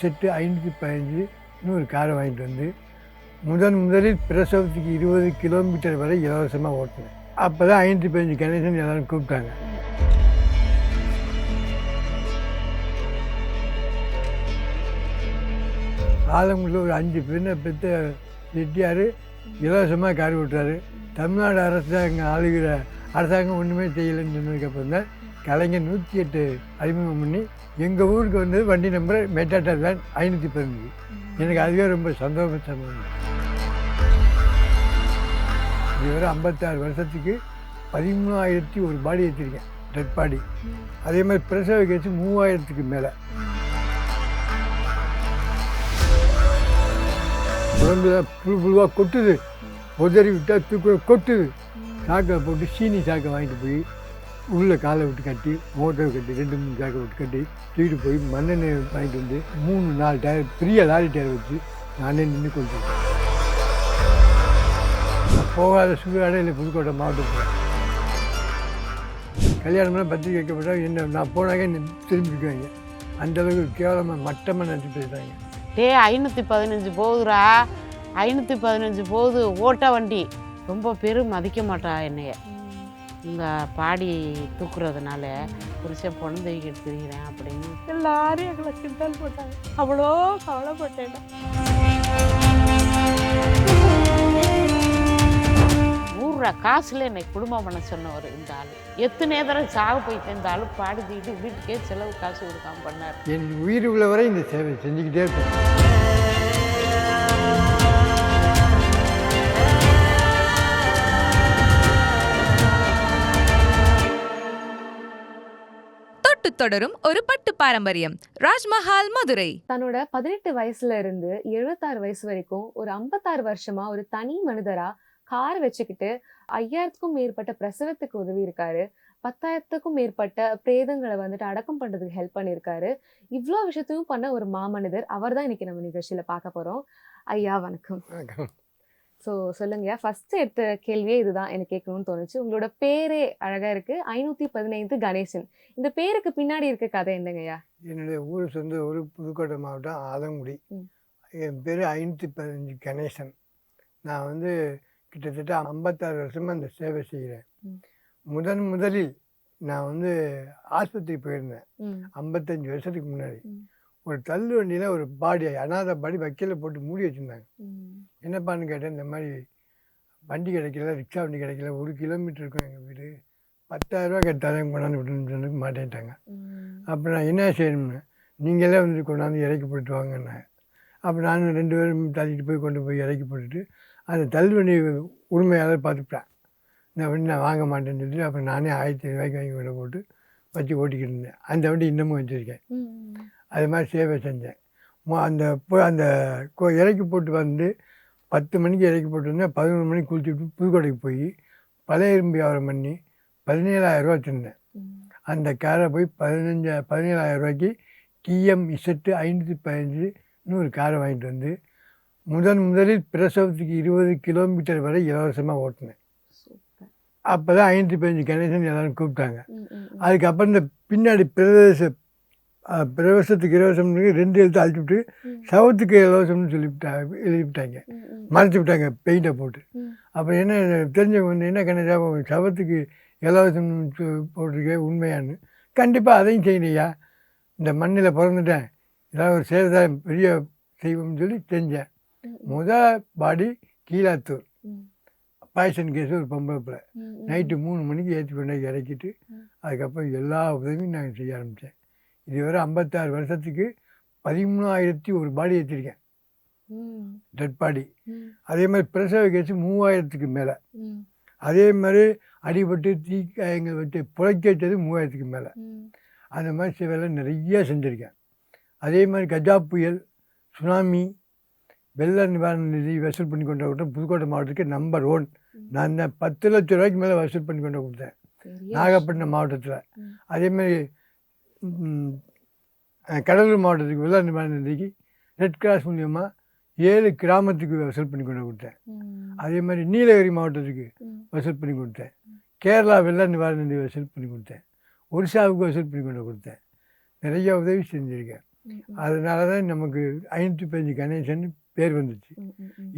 Set ஐநூற்றி பதினஞ்சு ஒரு காரை வாங்கிட்டு வந்து முதன் முதலில் பிரசவத்துக்கு இருபது கிலோமீட்டர் வரை இலவசமாக ஓட்டினேன். அப்போ தான் ஐநூற்றி பதினஞ்சு கணேசன் எல்லோரும் கூப்பிட்டாங்க. ஆலங்குள்ள ஒரு அஞ்சு பெண்ணை பெற்ற செட்டியார் இலவசமாக கார் ஓட்டுறாரு. தமிழ்நாடு அரசாங்கம் ஆளுகிற அரசாங்கம் ஒன்றுமே செய்யலைன்னு சொன்னதுக்கப்புறம் தான் கலைஞர் நூற்றி எட்டு அறிமுகம் பண்ணி எங்கள் ஊருக்கு வந்தது வண்டி நம்பர் மெட்டாட்டா வேன் ஐநூற்றி பதினஞ்சு. எனக்கு அதுவே ரொம்ப சந்தோஷமாக இதுவரை ஐம்பத்தாறு வருஷத்துக்கு பதிமூணாயிரத்தி ஒரு பாடி ஏற்றிருக்கேன் டெட் பாடி அதே மாதிரி பிரசவ கேஸ் மூவாயிரத்துக்கு மேலே. உடம்பு புழு புழுவாக கொட்டுது. உதறி விட்டால் தூக்க கொட்டுது. சாக்கை போட்டு சீனி சாக்கை வாங்கிட்டு போய் உள்ளே காலை விட்டு கட்டி மோட்டர் கட்டி ரெண்டு மூணு சாக்கை விட்டு கட்டி தூக்கிட்டு போய் மண்ணெண்ணெய் வாங்கிட்டு வந்து மூணு நாலு டயர் பெரிய லாரி டயர் வச்சு நானே நின்று கொண்டு போகாத சுடுகாடையில் புதுக்கோட்டை மாவட்டத்தில். கல்யாணம்லாம் பத்திரிக்கை வைக்கப்பட்டா என்ன நான் போனாக்க திரும்பிக்குவாங்க அந்தளவுக்கு கேவலமாக மட்டமாக நினச்சி பேசுகிறாங்க டே ஐநூற்றி பதினஞ்சு போகுதுடா. ஐநூற்றி பதினஞ்சு போகுது ஓட்ட வண்டி. ரொம்ப பேரும் மதிக்க மாட்டா என்னைய. இந்த பாடி தூக்குறதுனால புருஷன் பொண்ணு தூக்கிட்டு திரிகிறேன் அப்படின்னு எல்லாரும் எங்களை கிண்டல் போட்டாங்க. அவ்வளோ கவலைப்பட்டேன். ஊர்ற காசுல என்னை குடும்பம் பண்ண சொன்னவர் இந்த ஆள். எத்தனை தடவை சாக போயிட்டு இந்த ஆள் பாடி தூக்கிட்டு வீட்டுக்கே செலவு காசு கொடுக்காம பண்ணார். என் உயிர் உள்ள வரை இந்த சேவை செஞ்சுக்கிட்டே இருப்பேன். தொட்டு தொடரும் ஒரு பட்டு பாரம்பரியம். ராஜ்மஹால் மதுரை. தன்னோட பதினெட்டு வயசுல இருந்து எழுபத்தாறு வயசு வரைக்கும் ஒரு ஐம்பத்தாறு வருஷமா ஒரு தனி மனிதரா கார் வச்சுக்கிட்டு ஐயாயிரத்துக்கும் மேற்பட்ட பிரசவத்துக்கு உதவி இருக்காரு. பத்தாயிரத்துக்கும் மேற்பட்ட பிரேதங்களை வந்துட்டு அடக்கம் பண்றதுக்கு ஹெல்ப் பண்ணியிருக்காரு. இவ்வளோ விஷயத்தையும் பண்ண ஒரு மாமனிதர். அவர் தான் இன்னைக்கு நம்ம நிகழ்ச்சியில பார்க்க போறோம். ஐயா வணக்கம். ஸோ சொல்லுங்கய்யா. ஃபர்ஸ்ட் எடுத்த கேள்வியே இதுதான். எனக்கு கேட்கணும்னு தோணுச்சு. உங்களோட பேரே அழகா இருக்கு. ஐநூத்தி பதினைந்து கணேசன். இந்த பேருக்கு பின்னாடி இருக்க கதை என்னங்கய்யா? என்னுடைய ஊர் சொந்த ஊர் புதுக்கோட்டை மாவட்டம் ஆலங்குடி. என் பேர் ஐநூற்றி பதினஞ்சு கணேசன். நான் வந்து கிட்டத்தட்ட ஐம்பத்தாறு வருஷமாக இந்த சேவை செய்கிறேன். முதன் முதலில் நான் வந்து ஆஸ்பத்திரி போயிருந்தேன். ஐம்பத்தஞ்சு வருஷத்துக்கு முன்னாடி. ஒரு தள்ளு வண்டியில் ஒரு பாடி அனாதை பாடி வக்கீல போட்டு மூடி வச்சுருந்தாங்க. என்னப்பான்னு கேட்டேன் இந்த மாதிரி வண்டி கிடைக்கல ரிக்ஷா வண்டி கிடைக்கல ஒரு கிலோமீட்டர் இருக்கும் எங்கள் வீடு. பத்தாயிரரூவா கேட்டாலும் கொண்டாந்து விட்டுன்னு மாட்டேன்ட்டாங்க. அப்போ நான் என்ன செய்யணும்னு நீங்களே வந்து கொண்டாந்து இறக்கி போட்டு வாங்கன்னாங்க அப்போ நான் ரெண்டு பேரும் தள்ளிட்டு போய் கொண்டு போய் இறக்கி போட்டுட்டு அந்த தள்ளுவண்டி உரிமையாளர் பார்த்துட்டேன் இந்த வண்டி நான் வாங்க மாட்டேன்னு சொல்லிட்டு அப்புறம் நானே ஆயிரத்தி ஐநூறுவாய்க்கு வாங்கி கொண்டு போட்டு வச்சு ஓட்டிக்கிட்டு இருந்தேன். அந்த வண்டி இன்னமும் வச்சுருக்கேன். அது மாதிரி சேவை செஞ்சேன். அந்த அந்த கொ- இறக்கி போட்டு வந்து பத்து மணிக்கு இறக்கி போட்டு வந்தேன் பதினொரு மணிக்கு குளிச்சுட்டு புதுக்கோட்டைக்கு போய் பழைய இரும்பு வியாபாரம் பண்ணி பதினேழாயிரம் ரூபா வச்சுருந்தேன். அந்த காரை போய் பதினஞ்சா பதினேழாயிரம் ரூபாய்க்கு டிஎம் இசட்டு ஐநூற்றி பதினஞ்சுன்னு ஒரு காரை வாங்கிட்டு வந்து முதன் முதலில் பிரசவத்துக்கு இருபது கிலோமீட்டர் வரை இலவசமாக ஓட்டினேன். அப்போ தான் ஐநூற்றி பதினஞ்சு கணேசன் எல்லாரும் கூப்பிட்டாங்க. அதுக்கப்புறம் இந்த பின்னாடி பிரதேச பிரவேசத்துக்கு இலவசம்னு ரெண்டு எழுத்து அழிச்சு விட்டு ம். சவத்துக்கு இலவசம்னு சொல்லிவிட்டா எழுதிவிட்டாங்க. மறைச்சி விட்டாங்க பெயிண்டை போட்டு. அப்புறம் என்ன தெரிஞ்சவங்க வந்து என்ன உன் சவத்துக்கு இலவசம் போட்டிருக்க உண்மையான்னு. கண்டிப்பாக அதையும் செய்யலையா இந்த மண்ணில் பிறந்துட்டேன். ஏதாவது ஒரு சேவை பெரிய செய்வோம்னு சொல்லி செஞ்சேன். முத பாடி கீழாத்தூர். பாய்சன் கேஸ் ஒரு பொம்பளை நைட்டு மூணு மணிக்கு ஏற்றி போய் இறக்கிட்டு. அதுக்கப்புறம் எல்லா உதவியும் நாங்கள் செய்ய ஆரம்பித்தேன் இதுவரை ஐம்பத்தாறு வருஷத்துக்கு பதிமூணாயிரத்தி ஒரு பாடி ஏற்றிருக்கேன் டெட் பாடி அதே மாதிரி பிரசவ கேஸ் மூவாயிரத்துக்கு மேலே. அதே மாதிரி அடிபட்டு தீக்காயங்கள் வச்சு புழைக்க வச்சது மூவாயிரத்துக்கு மேலே. அந்த மாதிரி சேவையெல்லாம் நிறைய செஞ்சுருக்கேன். அதே மாதிரி கஜா புயல் சுனாமி வெள்ள நிவாரண நிதி வசூல் பண்ணி கொண்டு கொடுத்தேன் புதுக்கோட்டை மாவட்டத்துக்கு நம்பர் ஒன். நான் பத்து லட்ச ரூபாய்க்கு மேலே வசூல் பண்ணி கொண்டு கொடுத்தேன் நாகப்பட்டினம் மாவட்டத்தில். ம். அதேமாதிரி ம், அஹ், கடலூர் மாவட்டத்துக்கு வெள்ள நிவாரண நிதிக்கு ரெட் கிராஸ் மூலியமாக ஏழு கிராமத்துக்கு வசூல் பண்ணி கொண்டு கொடுத்தேன் அதே மாதிரி நீலகிரி மாவட்டத்துக்கு வசூல் பண்ணி கொடுத்தேன். கேரளா வெள்ள நிவாரண நிதி வசூல் பண்ணி கொடுத்தேன். ஒரிசாவுக்கு வசூல் பண்ணி கொண்டு கொடுத்தேன். நிறைய உதவி செஞ்சுருக்கேன். அதனால தான் நமக்கு ஐநூற்றி பதினஞ்சு கணேசன் பேர் வந்துச்சு.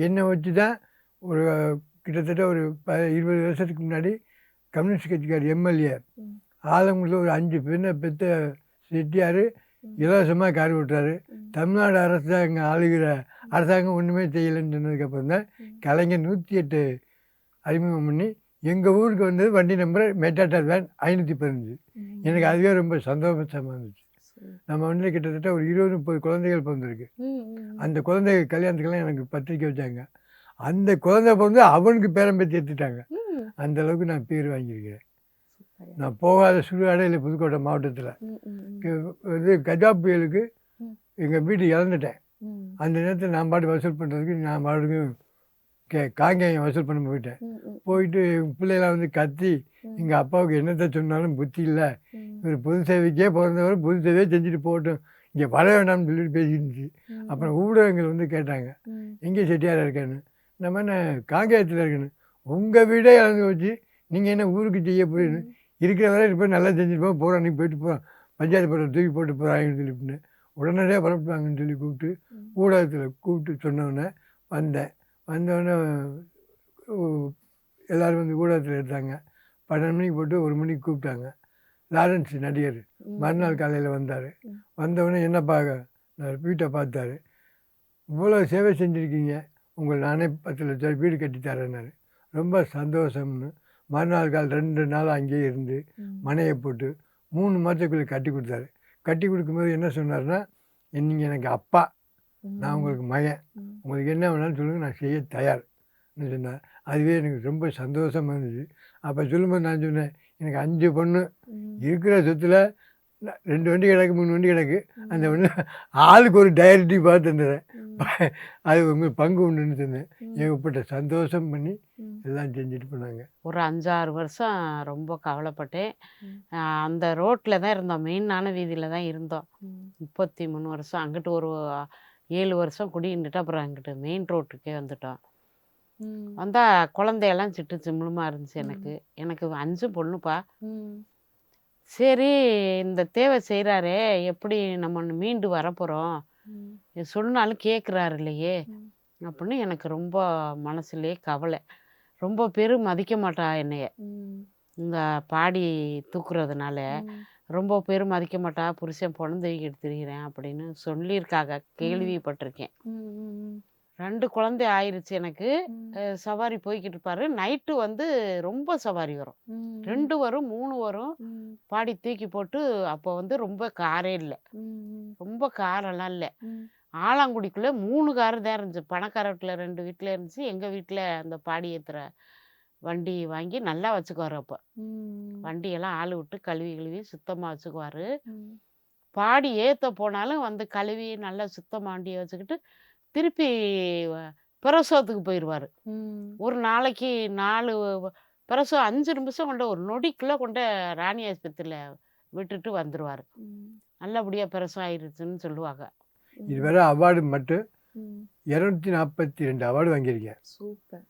என்னை வச்சு தான் ஒரு கிட்டத்தட்ட ஒரு ப இருபது வருஷத்துக்கு முன்னாடி கம்யூனிஸ்ட் கட்சிக்கார் எம்எல்ஏ. ஆலங்குடியில் ஒரு அஞ்சு பெண்ணை பெற்ற செட்டியார். இலவசமாக கார் விட்டார். தமிழ்நாடு அரசாங்கம் ஆளுகிற அரசாங்கம் ஒன்றுமே செய்யலைன்னு சொன்னதுக்கப்புறம் தான். கலைஞர் நூற்றி எட்டு அறிமுகம் பண்ணி எங்கள் ஊருக்கு வந்தது வண்டி நம்பர் மெட்டாட்டார் வேன் ஐநூற்றி பதினஞ்சு. எனக்கு அதுவே ரொம்ப சந்தோஷமாக இருந்துச்சு. நம்ம வந்து கிட்டத்தட்ட ஒரு இருபது முப்பது குழந்தைகள் பிறந்திருக்கு. அந்த குழந்தைகள் கல்யாணத்துக்கெல்லாம் எனக்கு பத்திரிக்கை வச்சாங்க அந்த குழந்தை பிறந்து அவனுக்கு பேரம் பேத்தி எடுத்துட்டாங்க ம். அந்த அளவுக்கு நான் பேர் வாங்கியிருக்கிறேன். நான் போகாத சுடுகாடு இல்லை புதுக்கோட்டை மாவட்டத்தில். இது கஜா புயலுக்கு. எங்கள் வீட்டு இழந்துட்டேன். அந்த நேரத்தில் நான் பாட்டு வசூல் பண்ணுறதுக்கு நான் பாட்டுக்கு கே காங்கேயம் வசூல் பண்ண போயிட்டேன் போயிட்டு பிள்ளைலாம் வந்து கத்தி. எங்கள் அப்பாவுக்கு என்னத்தை சொன்னாலும் புத்தி இல்லை. இவர் பொது சேவைக்கே பிறந்தவர் பொது சேவையே செஞ்சுட்டு போகட்டும் இங்கே வர வேண்டாம்னு சொல்லிட்டு பேசிட்டு. அப்புறம் ஊடகங்கள் வந்து கேட்டாங்க. எங்கே செட்டியார் இருக்கேன்னு நம்ம என்ன காங்கேயத்தில் இருக்கேன்னு உங்கள் வீடே இழந்து வச்சு நீங்கள் என்ன ஊருக்கு செய்ய போறீங்க இருக்கிற வரை இப்போ நல்லா செஞ்சுட்டு போக போகிறோம் அன்றைக்கி போயிட்டு போகிறோம் பஞ்சாயத்து போட்டு தூக்கி போட்டு போகிறாங்கன்னு சொல்லிவிட்டுன்னு உடனடியாக பரப்புவாங்கன்னு சொல்லி கூப்பிட்டு. ஊடகத்தில் கூப்பிட்டு சொன்னோடனே வந்தேன். வந்தோடனே எல்லோரும் வந்து ஊடகத்தில் எடுத்தாங்க பன்னெண்டு மணிக்கு போட்டு ஒரு மணிக்கு கூப்பிட்டாங்க. லாரன்ஸ் நடிகர். மறுநாள் காலையில் வந்தார். வந்தவுடனே என்ன பார்க்க நான் வீட்டை பார்த்தாரு. இவ்வளோ சேவை செஞ்சுருக்கீங்க. உங்களை நானே பத்து லட்ச ரூபாய் வீடு கட்டி தரேன்னாரு ரொம்ப சந்தோஷம்னு மறுநாள் கால் ரெண்டு நாள் அங்கேயே இருந்து. மனையை போட்டு மூணு மாதத்துக்குள்ளே கட்டி கொடுத்தாரு. கட்டி கொடுக்கும்போது என்ன சொன்னார்னா நீங்கள் எனக்கு அப்பா நான் உங்களுக்கு மகன். உங்களுக்கு என்ன வேணாலும் சொல்லுங்கள் நான் செய்ய தயார்னு சொன்னார். அதுவே எனக்கு ரொம்ப சந்தோஷமாக இருந்துச்சு அப்போ சொல்லும்போது நான் சொன்னேன் எனக்கு அஞ்சு பொண்ணு. இருக்கிற சொத்தில் ரெண்டு வண்டி கிடக்கு மூணு வண்டி கிடக்கு. அந்த வண்டி ஆளுக்கு ஒரு டயரிட்டி பார்த்து தந்துடுறேன். அது உங்களுக்கு பங்கு உண்டுன்னு சொன்னேன் ம். ஏகப்பட்ட சந்தோஷம் பண்ணி. எல்லாம் செஞ்சுட்டு போனாங்க. ஒரு அஞ்சாறு வருஷம் ரொம்ப கவலைப்பட்டேன். அந்த ரோட்டில் தான் இருந்தோம். மெயினான வீதியில் தான் இருந்தோம். முப்பத்தி மூணு வருஷம். அங்கிட்டு ஒரு ஏழு வருஷம் குடியிருந்துட்டு அப்புறம் அங்கிட்டு மெயின் ரோட்டுக்கே வந்துட்டோம். வந்தால் குழந்தையெல்லாம் சிட்டு சிம்ளுமா இருந்துச்சு எனக்கு. எனக்கு அஞ்சு பொண்ணுப்பா. சரி இந்த தேவை செய்கிறாரே எப்படி நம்ம மீண்டு வரப்போகிறோம். சொன்னாலும் கேட்குறாரு இல்லையே. அப்படின்னு எனக்கு ரொம்ப மனசுலயே கவலை ரொம்ப பேரும் மதிக்க மாட்டா என்னைய. இந்த பாடி தூக்குறதுனால. ரொம்ப பேரும் மதிக்க மாட்டா புருஷன் பொண்ணு தூக்கிட்டு திரிகிறேன் அப்படின்னு சொல்லியிருக்காங்க கேள்விப்பட்டிருக்கேன். ரெண்டு குழந்தை ஆயிருச்சு எனக்கு. அஹ் சவாரி போய்கிட்டு இருப்பாரு நைட்டு வந்து ரொம்ப சவாரி வரும். ரெண்டு வரும் மூணு வரும். பாடி தூக்கி போட்டு அப்போ வந்து ரொம்ப காரே இல்லை. ரொம்ப காரெல்லாம் இல்லை. ஆலாங்குடிக்குள்ளே மூணு காரு தான் இருந்துச்சு பணக்கார வீட்டில் ரெண்டு வீட்டில் இருந்துச்சு எங்கள் வீட்டில் அந்த பாடி ஏற்றுற வண்டி வாங்கி நல்லா வச்சுக்குவார் அப்போ. வண்டியெல்லாம் ஆள் விட்டு கழுவி கழுவி சுத்தமாக வச்சுக்குவார். பாடி ஏற்ற போனாலும் வந்து கழுவி நல்லா சுத்தமாக வண்டியை வச்சுக்கிட்டு திருப்பி பிரசவத்துக்கு போயிடுவார். ஒரு நாளைக்கு நாலு பிரசவம் அஞ்சு நிமிஷம் கொண்ட ஒரு நொடிக்குள்ளே கொண்ட ராணி ஆஸ்பத்திரியில் விட்டுட்டு வந்துடுவார். நல்லபடியாக பிரசவம் ஆயிடுச்சுன்னு சொல்லுவாங்க. இதுவரை அவார்டு மட்டும். இரநூத்தி நாற்பத்தி ரெண்டு அவார்டு வாங்கியிருக்கேன். சூப்பர்.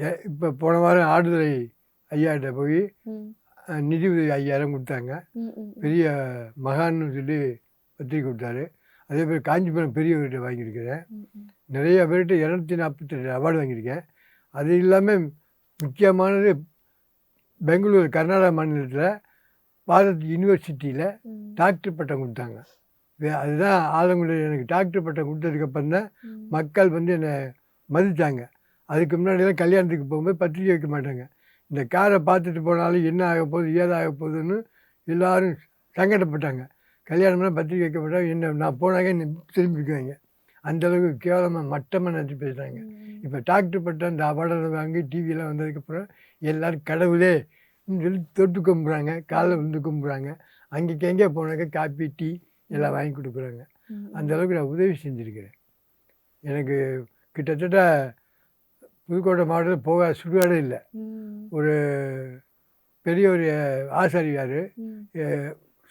ஏ- இப்போ போன வாரம் ஆடுதுறை ஐயாட்ட போய் நிதி உதவி ஐயாயிரம் கொடுத்தாங்க. பெரிய மகான்னு சொல்லி பத்திரிக்கை கொடுத்தாரு. அதே மாதிரி காஞ்சிபுரம் பெரியவர்கிட்ட வாங்கியிருக்கிறேன். நிறைய பேர்கிட்ட இரநூத்தி நாற்பத்தி ரெண்டு அவார்டு வாங்கியிருக்கேன் அது இல்லாமல் முக்கியமானது பெங்களூர் கர்நாடகா மாநிலத்தில் பாரத் யூனிவர்சிட்டியில். டாக்டர் பட்டம் கொடுத்தாங்க வே- அதுதான் ஆலங்குடி எனக்கு டாக்டர் பட்டம் கொடுத்ததுக்கப்புறம் தான். மக்கள் வந்து என்னை மதித்தாங்க அதுக்கு முன்னாடியெல்லாம் கல்யாணத்துக்கு போகும்போது பத்திரிக்கை வைக்க மாட்டாங்க இந்த காரை பார்த்துட்டு போனாலும் என்ன ஆக போகுது ஏதாக போகுதுன்னு எல்லாரும் சங்கடப்பட்டாங்க கல்யாணம்னா பத்திரிக்கை வைக்க மாட்டாங்க என்ன நான் என்னை திரும்பிக்குவாங்க அந்தளவுக்கு கேவலமாக மட்டமாக நினச்சி பேசுகிறாங்க. இப்போ டாக்டர் பட்டம் இந்த அவார்டை வாங்கி டிவியெல்லாம் வந்ததுக்கப்புறம் எல்லோரும் கடவுளே சொல்லி தொட்டு கும்பிட்றாங்க காலைல விழுந்து கும்பிட்றாங்க அங்கேக்கு எங்கே போனாக்க காப்பி டீ எல்லாம் வாங்கி கொடுக்குறாங்க ம். அந்த அளவுக்கு நான் உதவி செஞ்சுருக்கிறேன் எனக்கு கிட்டத்தட்ட புதுக்கோட்டை மாவட்டத்தில் போக சுடுகாடு இல்லை. ஒரு பெரிய ஒரு ஆசாரியார்.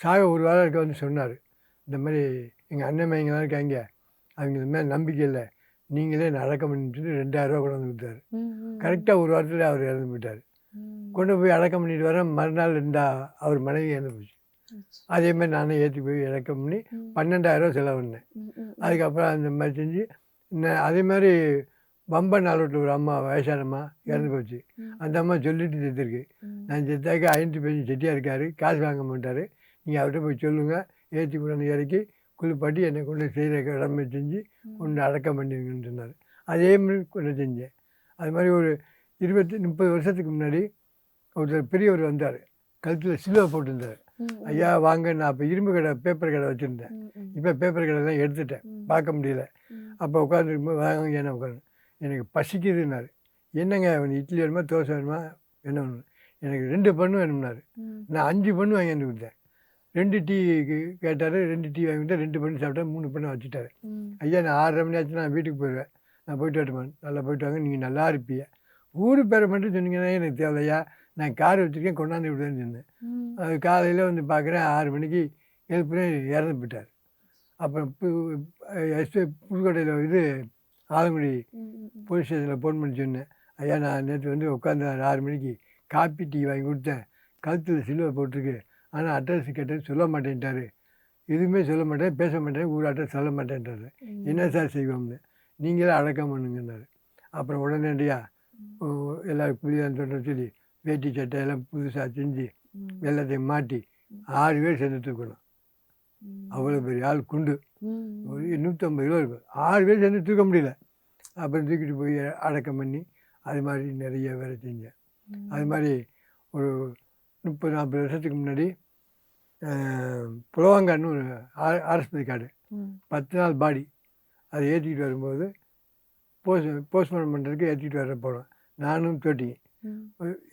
சாக ஒரு வாரம் இருக்க வந்து சொன்னார். இந்த மாதிரி எங்கள் அண்ணன் மையங்களாம் இருக்காங்க. அவங்க இந்த மாதிரி நம்பிக்கை இல்லை. நீங்களே நடக்க பண்ணிட்டு ரெண்டாயிரரூவா கொண்டு வந்து கொடுத்தாரு. கரெக்டாக ஒரு வாரத்தில் அவர் இறந்து போயிட்டார். கொண்டு போய் அடக்கம் பண்ணிட்டு வர மறுநாள் இருந்தா அவர் மனைவி இறந்து போச்சு. அதே மாதிரி நானே ஏற்றி போய் இறக்கம் பண்ணி ம், பன்னெண்டாயிரம் செலவு பண்ணேன். அதுக்கப்புறம் அந்த மாதிரி செஞ்சு அதே மாதிரி பம்ப நாளோட்டில் ஒரு அம்மா வயசானம்மா இறந்து போச்சு. அந்த அம்மா சொல்லிட்டு செத்துருக்கு. நான் செத்தாக்க ஐநூற்றி பதினஞ்சு செட்டியாக இருக்கார். காசு வாங்க மாட்டார். நீங்கள் அவர்கிட்ட போய் சொல்லுங்கள் ஏற்றி கொண்டு இறக்கி குளிப்பாட்டி என்னை கொண்டு செய்கிற கடமை செஞ்சு கொண்டு அடக்கம் பண்ணிருங்கன்னு சொன்னார். அதே மாதிரி கொண்டு செஞ்சேன். அது மாதிரி ஒரு இருபத்தி முப்பது வருஷத்துக்கு முன்னாடி ஒருத்தர் பெரியவர் வந்தார். கழுத்தில் சிலுவை போட்டிருந்தார். ஐயா வாங்க நான் அப்போ இரும்பு கடை பேப்பர் கடை வச்சுருந்தேன். இப்போ பேப்பர் கடைலாம் எடுத்துட்டேன். ம். பார்க்க முடியல. அப்போ உட்காந்துருக்கும்போது வாங்க என்ன உட்காந்து எனக்கு பசிக்குதுன்னாரு. என்னங்க அவன் இட்லி வேணுமா தோசை வேணுமா? என்ன வேணும்? எனக்கு ரெண்டு பண்ணு வேணும்னாரு. நான் அஞ்சு பண்ணு வாங்கி கொடுத்தேன். ரெண்டு டீ கேட்டார் ரெண்டு டீ வாங்கி கொடுத்தா ரெண்டு பண்ணு சாப்பிட்டா மூணு பண்ணு வச்சுட்டாரு. ஐயா நான் ஆறரை மணி ஆச்சு நான் வீட்டுக்கு போயிடுவேன். நான் போயிட்டு வரட்டுமா? நல்லா போயிட்டு வாங்க நீங்கள் நல்லா இருப்பீங்க. ஊர் பேரை மட்டும் சொன்னீங்கன்னா எனக்கு தேவையா நான் கார் வச்சுருக்கேன் கொண்டாந்து விடுவேன்னு சொன்னேன். அது காலையில் வந்து பார்க்குறேன் ஆறு மணிக்கு எழுப்புறேன் இறந்து போயிட்டார். அப்புறம் பு எஸ்பி புதுக்கோட்டையில் இது ஆலங்குடி. போலீஸ் ஸ்டேஷனில் ஃபோன் பண்ணி சொன்னேன். ஐயா நான் நேற்று வந்து உட்காந்து ஆறு மணிக்கு காப்பி டீ வாங்கி கொடுத்தேன். கழுத்தில் சிலுவை போட்டிருக்கு. ஆனால் அட்ரஸ் கேட்டது சொல்ல மாட்டேன்ட்டாரு. எதுவுமே சொல்ல மாட்டேன் பேச மாட்டேன் ஊர் அட்ரஸ் சொல்ல மாட்டேன்ட்டாரு. என்ன சார் செய்வோம்னு? நீங்களே அடக்கம் பண்ணுங்கன்னாரு. அப்புறம் உடனடியாக எல்லாரும் புளிதான் சொல்கிற சொல்லி வேட்டி சட்டை எல்லாம் புதுசாக செஞ்சு. எல்லாத்தையும் மாட்டி ஆறு பேர் சேர்ந்து தூக்கணும். அவ்வளோ பெரிய ஆள் குண்டு. ஒரு நூற்றம்பது கிலோ இருக்கும். ஆறு பேர் சேர்ந்து தூக்க முடியல. அப்புறம் தூக்கிட்டு போய் அடக்கம் பண்ணி அது மாதிரி நிறைய வேலை செஞ்சேன். அது மாதிரி ஒரு முப்பது நாற்பது வருஷத்துக்கு முன்னாடி புலவாங்கான்னு ஒரு ஆஸ்பத்திரி காடு. பத்து நாள் பாடி. அதை ஏற்றிக்கிட்டு வரும்போது போஸ்ட் போஸ்ட்மார்ட்டம் பண்ணுறதுக்கு ஏற்றிட்டு வர போனோம் நானும் தோட்டிங்க ம்.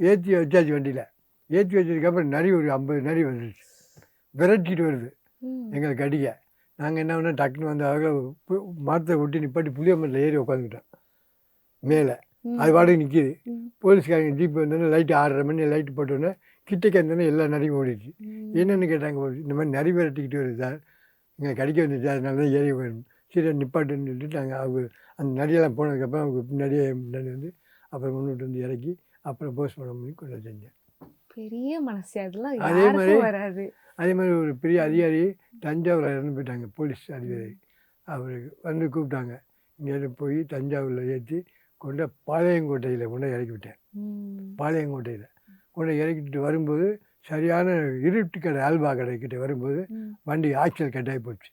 ஏற்றி வச்சாச்சு வண்டியில். ஏற்றி வச்சதுக்கப்புறம் நரி ஒரு ஐம்பது நரி வந்துருச்சு. விரட்டிட்டு வருது. எங்களுக்கு அடிக்க. நாங்கள் என்ன பண்ணோம்? டக்குன்னு வந்து அவங்க மரத்தை ஒட்டி நிப்பாட்டி புளிய மரத்தில் ஏறி உட்காந்துக்கிட்டோம் மேலே. அது பாட்டுக்கு நிற்கிது. போலீஸ்காரங்க ஜீப் வந்தோடனே லைட்டு ஆறரை மணி லைட்டு போட்டோன்னே கிட்டக்க இருந்தோடனே எல்லா நரியும் ஓடிடுச்சு. என்னென்னு கேட்டாங்க இந்த மாதிரி நரி விரட்டிக்கிட்டு வருது சார். இங்கே கடிக்க வந்துச்சு அதனால தான் ஏறி போயிடும் சரி நிப்பாட்டுன்னு சொல்லிட்டு நாங்கள் அவங்க அந்த நரியெல்லாம் போனதுக்கப்புறம் அவங்க பின்னாடியே முன்னாடி வந்து அப்புறம் கொண்டுட்டு வந்து இறக்கி அப்புறம் போஸ்ட்மார்ட்டம் பண்ணி கொண்டு செஞ்சேன். பெரிய மனசு. அதெல்லாம் அதே மாதிரி- வராது. அதே மாதிரி ஒரு பெரிய அதிகாரி தஞ்சாவூரில் இறந்து போயிட்டாங்க போலீஸ் அதிகாரி. அவருக்கு வந்து கூப்பிட்டாங்க. இங்கேருந்து போய் தஞ்சாவூரில் ஏற்றி கொண்டு பாளையங்கோட்டையில் கொண்டு இறக்கி விட்டேன். பாளையங்கோட்டையில். கொண்டு இறக்கிட்டு வரும்போது சரியான இருட்டு கடை ஆல்பா கடை கிட்ட வரும்போது. வண்டி ஆக்சிடென்ட் கட்டாகி போச்சு.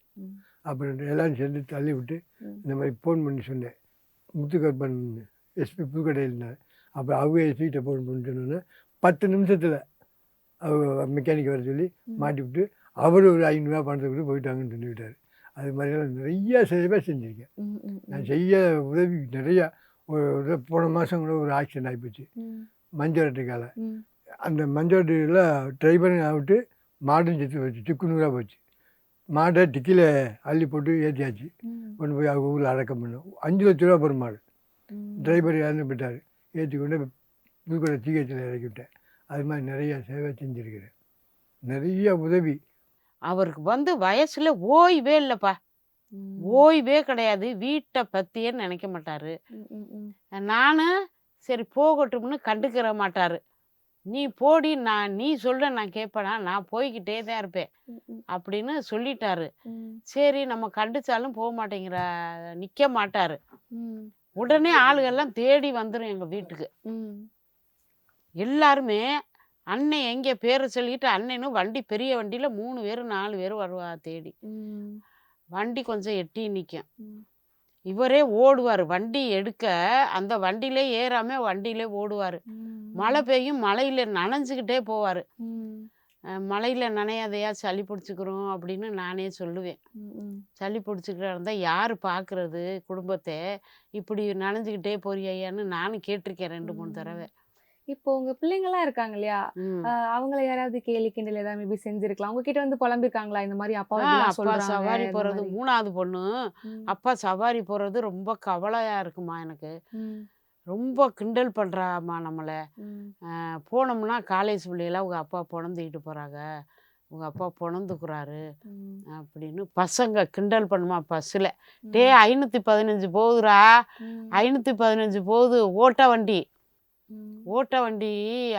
அப்புறம் எல்லாம் சேர்ந்து தள்ளி விட்டு. இந்த மாதிரி ஃபோன் பண்ணி சொன்னேன் முத்துக்கற்பன் எஸ்பி புதுக்கடையில் இருந்தார் அப்புறம் அவங்க எஸ்பிகிட்ட ஃபோன் பண்ணி சொன்னோன்னே பத்து நிமிஷத்தில் அவங்க மெக்கானிக் வர சொல்லி. மாட்டி விட்டு அவர் ஒரு ஐநூறுரூவா பணத்தை கொடுத்து போயிட்டாங்கன்னு சொல்லிவிட்டார் அது மாதிரியெல்லாம் நிறைய சேவை செஞ்சுருக்கேன். நான் செய்ய உதவி நிறையா ஒரு ஒரு போன மாதம் கூட ஒரு ஆக்சிடென்ட் ஆகிப்போச்சு ம். மஞ்சோரட்டுக்கால ம். அந்த மஞ்சோரட்டில் டிரைவரும் ஆகிட்டு மாடும் செத்து போச்சு திக்குநூறாக போச்சு மாடை டிக்கியில் அள்ளி போட்டு ஏற்றியாச்சு. கொண்டு போய் அவங்க ஊரில் அடக்கம் பண்ணோம் அஞ்சு லட்ச ரூபா பெறும் மாடு. டிரைவர் இறந்து போயிட்டார் ஏற்றி கொண்டு புதுக்கோட்டை ஜிஹெச்சில் இறக்கி விட்டேன் அது மாதிரி நிறைய சேவை செஞ்சுருக்கிறேன் நிறைய உதவி அவருக்கு வந்து வயசுல ஓய்வே இல்லைப்பா. ஓய்வே கிடையாது வீட்டை பற்றியே நினைக்க மாட்டாரு. நான் சரி போகட்டும்னு கண்டுக்கிற மாட்டாரு நீ போடி நான் நீ சொல்ல நான் கேட்பேனா நான் போய்கிட்டே தான் இருப்பேன் அப்படின்னு சொல்லிட்டாரு. சரி நம்ம கண்டிச்சாலும் போக மாட்டேங்கிற நிற்க மாட்டாரு. உடனே ஆளுகள்லாம் தேடி வந்துடும் எங்கள் வீட்டுக்கு. எல்லாருமே அண்ணன் எங்கே பேரை சொல்லிட்டு அண்ணனும் வண்டி பெரிய வண்டியில் மூணு பேர் நாலு பேர் வருவா தேடி. வண்டி கொஞ்சம் எட்டி நிற்கும். இவரே ஓடுவார் வண்டி எடுக்க அந்த வண்டியிலே ஏறாம வண்டியிலே ஓடுவார். மழை பெய்யும் மழையில் நனைஞ்சுக்கிட்டே போவார். மழையில் நனையாதையா சளி பிடிச்சிக்கிறோம் அப்படின்னு நானே சொல்லுவேன். சளி பிடிச்சிக்கிட்டா இருந்தால் யார் பார்க்குறது குடும்பத்தை இப்படி நனைஞ்சுக்கிட்டே போறியான்னு நானும் கேட்டிருக்கேன் ரெண்டு மூணு. தடவை இப்போ உங்க பிள்ளைங்கலாம் இருக்காங்க இல்லையா? அவங்கள யாராவது கேலி கிண்டல் ஏதாவது மேபி செஞ்சிருக்கலாம். உங்ககிட்ட வந்து புலம்பிருக்காங்களா? இந்த மாதிரி அப்பா அப்பா சவாரி மாதிரி. மூணாவது பொண்ணு. அப்பா சவாரி போகிறது ரொம்ப கவலையாக இருக்குமா எனக்கு. ரொம்ப கிண்டல் பண்ணுறாம்மா நம்மளை. போனோம்னா காலேஜ் பிள்ளையெல்லாம் உங்கள் அப்பா புணந்துக்கிட்டு போகிறாங்க உங்கள் அப்பா புணந்துக்குறாரு. அப்படின்னு பசங்க கிண்டல் பண்ணுமா பஸ்ஸில். டே ஐநூற்றி பதினஞ்சு போகுதுடா. ம். ஐநூற்றி பதினஞ்சு போகுது. ஓட்ட வண்டி. ம். ஓட்ட வண்டி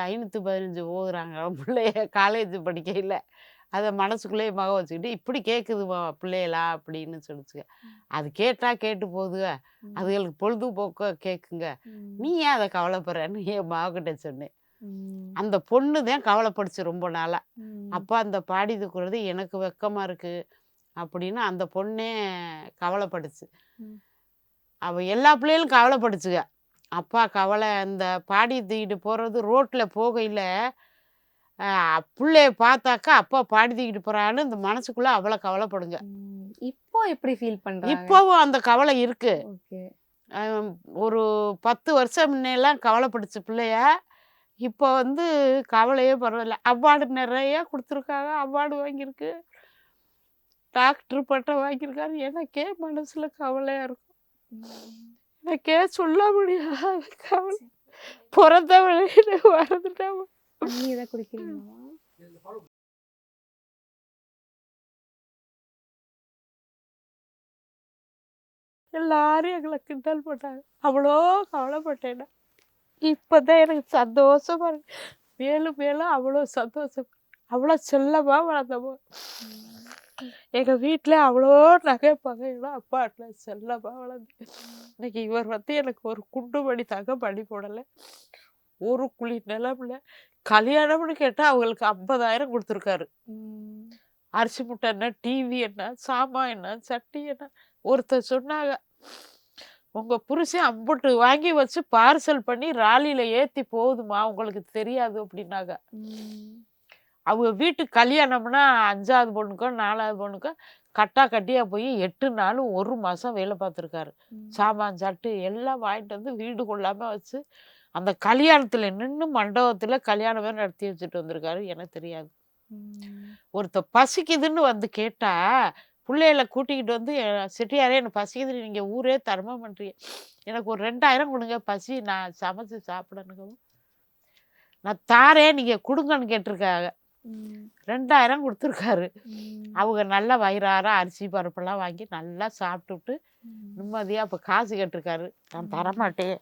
ஐநூற்றி பதினஞ்சு போகுதுறாங்க பிள்ளைய காலேஜ் படிக்கையில். அதை மனசுக்குள்ளேயே மக வச்சுக்கிட்டு இப்படி கேட்குதுமா பிள்ளைகளா? அப்படின்னு சொல்லிச்சுங்க. அது கேட்டா கேட்டு போகுதுங்க. அதுகளுக்கு பொழுதுபோக்க கேட்குங்க நீ ஏன் அதை கவலைப்படுறன்னு? என் மாவக்கிட்ட சொன்னேன். அந்த பொண்ணு தான் கவலைப்படுச்சு ரொம்ப நாளா. அப்போ அந்த பாடி தூக்குறது எனக்கு வெக்கமா இருக்கு. அப்படின்னு அந்த பொண்ணே கவலைப்படுச்சு. ம். அவ எல்லா பிள்ளைகளும் கவலைப்படுச்சுங்க. அப்பா கவலை அந்த பாடி தூக்கிட்டு போகிறது ரோட்டில் போகையில் பிள்ளைய பார்த்தாக்கா அப்பா பாடி தூக்கிட்டு போகிறான்னு இந்த மனசுக்குள்ளே அவ்வளோ கவலைப்படுங்க. இப்போ எப்படி ஃபீல் பண்றாங்க? இப்போவும் அந்த கவலை இருக்கு. ஓகே. ஆம், ஒரு பத்து வருஷம் முன்னெல்லாம் கவலைப்படுச்சு பிள்ளைய. இப்போ வந்து கவலையே பரவாயில்ல. அவார்டு நிறைய கொடுத்துருக்காங்க. அவார்டு வாங்கியிருக்கு. டாக்டர் பட்டம் வாங்கியிருக்காரு. எனக்கே மனசில் கவலையாக இருக்கும். எனக்கே சொல்ல முடியாது கவலை பிறந்த வழியில தண்ணி ஏதாவது குடிக்கிறீங்களா? எல்லாரும் எங்களை கிண்டல் போட்டாங்க. அவ்வளோ கவலைப்பட்டேன். இப்பதான் எனக்கு சந்தோஷமா இருக்கு. மேலும் மேலும் அவ்வளோ சந்தோஷம். அவ்வளோ செல்லமா வளர்ந்தவோ எங்க வீட்டில் அவ்வளோ நகைப்பாங்க எல்லாம் அப்பாட்டில் செல்லமா வளர்ந்து. இன்னைக்கு இவர் வந்து எனக்கு ஒரு குண்டு மணி தங்க பண்ணி போடலை. ஒரு குழி நிலம்ல கல்யாணம்னு கேட்டால் அவங்களுக்கு ஐம்பதாயிரம் கொடுத்துருக்காரு. அரிசி முட்டை என்ன டிவி என்ன சாமான் என்ன சட்டி என்ன? ஒருத்தர் சொன்னாங்க உங்க புருஷன் அம்புட்டு வாங்கி வச்சு பார்சல் பண்ணி ராலியில ஏத்தி போகுதுமா? உங்களுக்கு தெரியாது அப்படின்னாங்க. அவங்க வீட்டு கல்யாணம்னா அஞ்சாவது பொண்ணுக்கோ நாலாவது பொண்ணுக்கோ கட்டா கட்டியா போய் எட்டு நாளும் ஒரு மாசம் வேலை பார்த்துருக்காரு. சாமான் சட்டு எல்லாம் வாங்கிட்டு வந்து வீடு கொள்ளாம வச்சு அந்த கல்யாணத்துல நின்று மண்டபத்துல கல்யாணமே நடத்தி வச்சுட்டு வந்திருக்காரு. எனக்கு தெரியாது. ஒருத்த பசிக்குதுன்னு வந்து கேட்டா பிள்ளைகளை கூட்டிக்கிட்டு வந்து "எ- செட்டியாரே எனக்கு பசிக்குது நீங்க ஊரே தர்மம் பண்றீங்க. எனக்கு ஒரு ரெண்டாயிரம் கொடுங்க. பசி நான் சமைச்சு சாப்பிடணுங்கவும். நான் தாரேன் நீங்க கொடுங்கன்னு கேட்டிருக்காங்க. ரெண்டாயிரம் கொடுத்துருக்காரு. அவங்க நல்லா வயிறார அரிசி பருப்பெல்லாம் வாங்கி நல்லா சாப்பிட்டுட்டு நிம்மதியா இப்ப காசு கேட்டிருக்காரு. நான் தரமாட்டேன்.